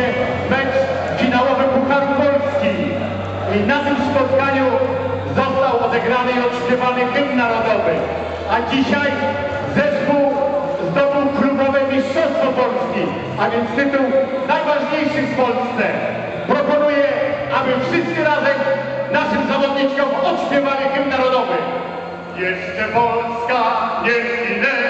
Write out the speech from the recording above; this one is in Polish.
się mecz finałowy Puchar Polski. I na tym spotkaniu został odegrany i odśpiewany hymn narodowy. A dzisiaj zespół zdobył klubowe mistrzostwo Polski, a więc tytuł najważniejszy w Polsce. Proponuję, aby wszyscy razem naszym zawodniczkom odśpiewali hymn narodowy. Jeszcze Polska nie zginęła.